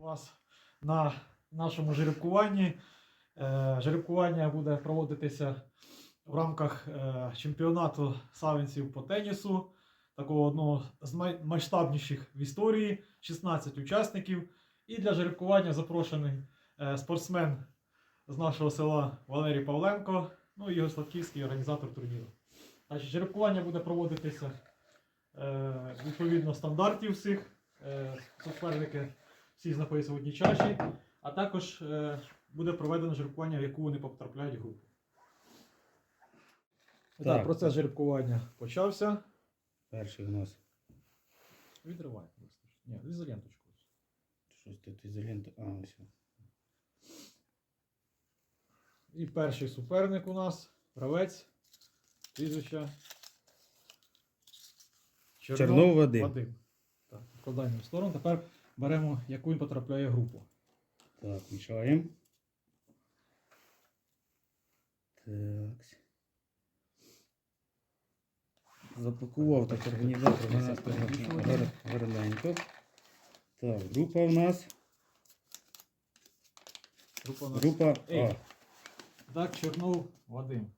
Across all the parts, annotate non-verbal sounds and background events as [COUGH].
вас на нашому жеребкуванні. Е, Жеребкування буде проводитися в рамках е, чемпіонату савинців по тенісу, такого одного з наймасштабніших в історії, 16 учасників. І для жеребкування запрошений е, спортсмен з нашого села Валерій Павленко, ну і Ігор Сладківський, організатор турніру. Жеребкування буде проводитися відповідно стандартів всіх. Суперники всі знаходяться в одній чаші, а також е, буде проведено жеребкування, в яку вони потрапляють в групу. Так, Так. процес жеребкування почався. Перший у нас. Відривай. Ні, ізоленточку. Щось тут ізолента. А, ось. І перший суперник у нас гравець. Прізвище. Чернов Вадим. Вадим. Так, відкладаємо в сторону. Тепер беремо, яку він потрапляє в групу. Так, мішаємо. Так. Запакував так організатор у нас гар- гарненько. Так, група у нас. Група у нас. Група А. Так, Чернов Вадим.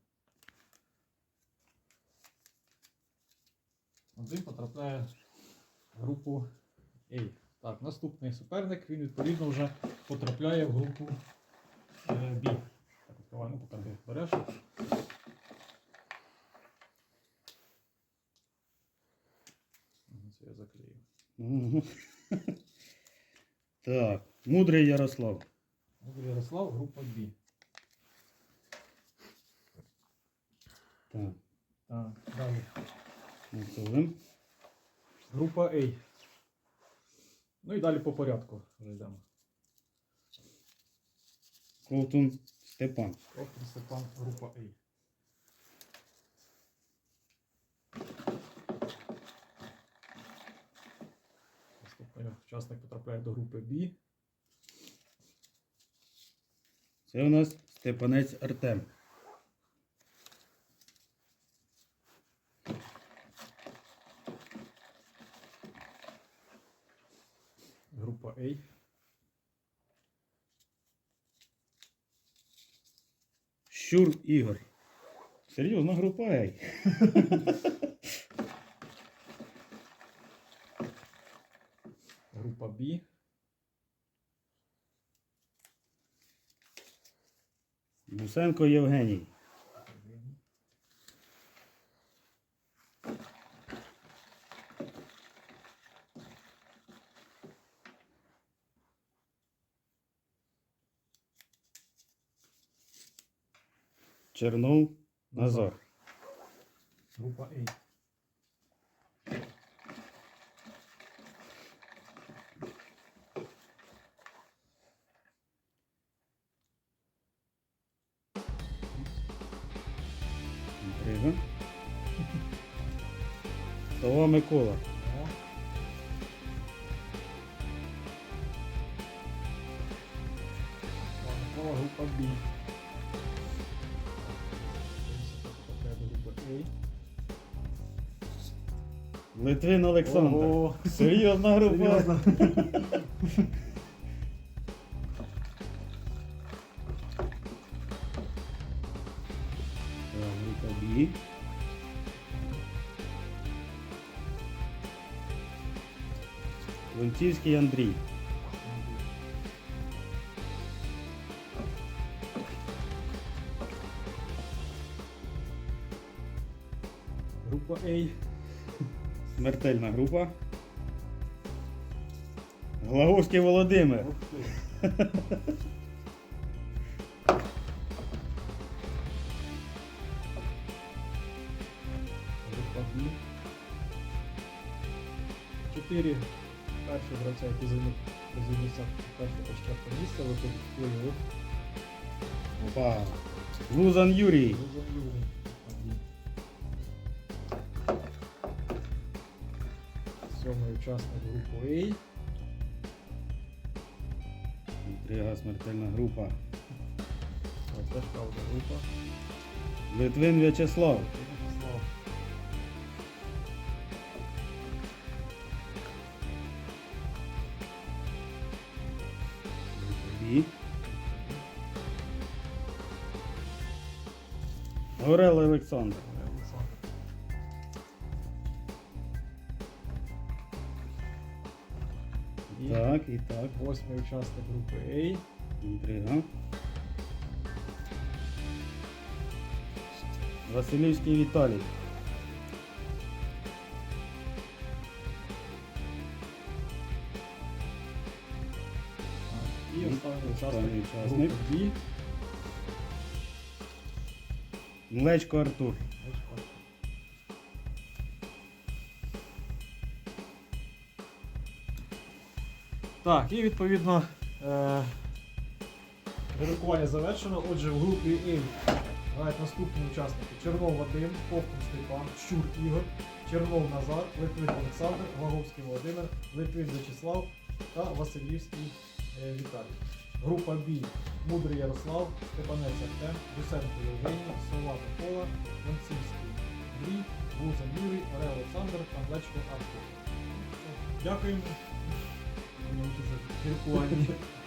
Вадим потрапляє в групу А. Так, наступний суперник, він відповідно вже потрапляє в групу е, Б. Так, відкривай, ну покажи, береш. Це я заклею. Мгм. [LAUGHS] Так, мудрий Ярослав. Мудрий Ярослав, група Б. Так, Так, далі. Мацовим. Група А. Ну і далі по порядку йдемо. Ковтун Степан. Ковтун Степан, група А. Наступний учасник потрапляє до групи Б. Це у нас Степанець Артем. Група А. Щур Ігор. Серйозна група ей. Група Б. Бусенко Євгеній. Чернов Назар. Група А. Інтрига. Сова Микола. Мова група Б. Литвин Олександр. Ого. Серйозна група. Серйозно. Так, група Б. Лунцівський Андрій. Група А. Смертельна група. Глаговський Володимир. Чотири перші гравця, які займуть призові місця перше та четверте місце, в плей-офф. Опа. Лузан Юрій. Лузан Юрій. Сьомий учасник групи А. Інтрига смертельна група. Це теж правда група. Литвин В'ячеслав. Вячеслав. Бі. Горел. Олександр. І Так, і так. восьмий учасник групи А. Інтрига. Василівський Віталій. І останній учасник останній групи учасник. Б. Млечко Артур. Так, і відповідно е, завершено. Отже, в групі А грають наступні учасники: Чернов Вадим, Ковтун Степан, Щур Ігор, Чернов Назар, Литвин Олександр, Ваговський Володимир, Литвин Вячеслав та Васильівський е, Віталій. Група Б. Мудрий Ярослав, Степанець Артем, Дусенко Євгеній, Сова Микола, Ланцівський Андрій, Гуза Юрій, Орел Олександр та Артур. Дякуємо. 그냥 오셔서 데리고 와주셔서 [LAUGHS]